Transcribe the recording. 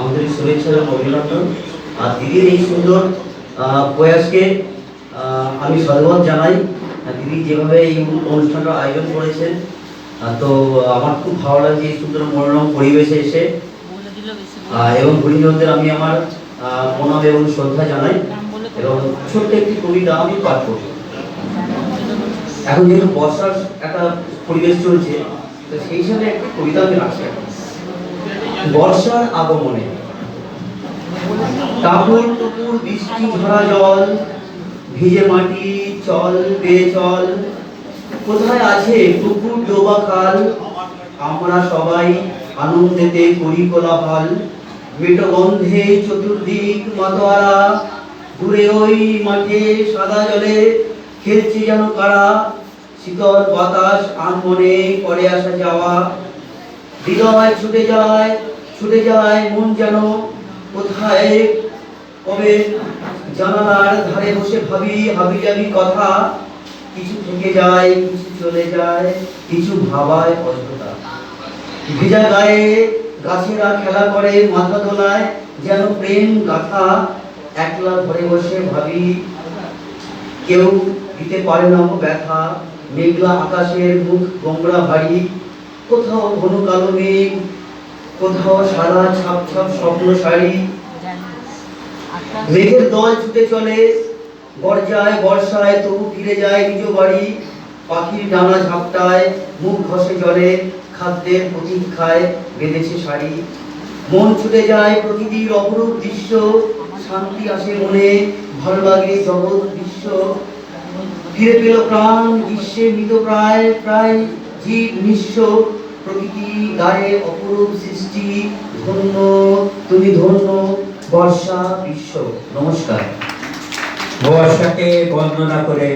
আমাদের শুভেচ্ছা এবং অভিনন্দন। আর দিদির এই সুন্দর প্রয়াসকে আমি সাধুবাদ জানাই। দিদি যেভাবে এই অনুষ্ঠানটা আয়োজন করেছেন তো আমার খুব ভালো লাগছে এই সুন্দর মনোরম পরিবেশে এসে। এবং গুরুজনদের আমি আমার প্রণাম এবং শ্রদ্ধা জানাই। এবং ছোট্ট একটি কবিতা আমি পাঠ করব। এখন যেহেতু বর্ষার একটা পরিবেশ চলছে, তো সেই হিসাবে একটা কবিতা আমি রাখছি। বর্ষার আগমনে। টাপুর টুপুর বৃষ্টি ঝরা জল, ভিজে মাটি, চল বেয়ে চল। কোথায় আছে পুকুর ডোবা খাল? আমরা সবাই আনন্দেতে করি কোলাহল। মেটো গন্ধে চতুর্দিক মাতোয়ারা। দূরে ওই মাঠে সাদা জলে খেলছে যেন কারা। শীতল বাতাস আনমনে করে আসা যাওয়া। হৃদয় ছুটে যায় ছুটে যায়, মন যেন কোথায় কবে জানালার ধারে বসে ভাবি, হাবি যাবি কথা। কিছু থেকে যায়, কিছু চলে যায়, কিছু ভাবায় অযথা ভেজা গায়ে গাছেরা খেলা করে মাথা দোলায় যেন প্রেম গাথা একলা ঘরে বসে ভাবি। কেউ দিতে পারে না ব্যথা, মেঘলা আকাশের মুখ গোমরা ভারী। কোথাও ঘন কালো মেঘ কোথাও সাদা ছাপ ছাপ স্বপ্ন শাড়ি মেঘের দল ছুটে চলে বর্জায় বর্ষায় তবু ফিরে যায় নিজ বাড়ি। পাখির ডানা ঝাপটায়, মুখ ঘষে জলে, খাদ্যের প্রতীক্ষায় বেঁধেছে শাড়ি। মন ছুটে যায় প্রকৃতির অপরূপ দৃশ্য, শান্তি আসে মনে, ভালো লাগে জগৎ বিশ্ব। ফিরে পেল প্রাণ গ্রীষ্মে মৃত প্রায় প্রায় জীব নিঃস্ব। প্রকৃতি গায়ে অপরূপ সৃষ্টি ধন্য তুমি ধন্য বর্ষা বিশ্ব। নমস্কার। বর্ষাকে বর্ণনা করে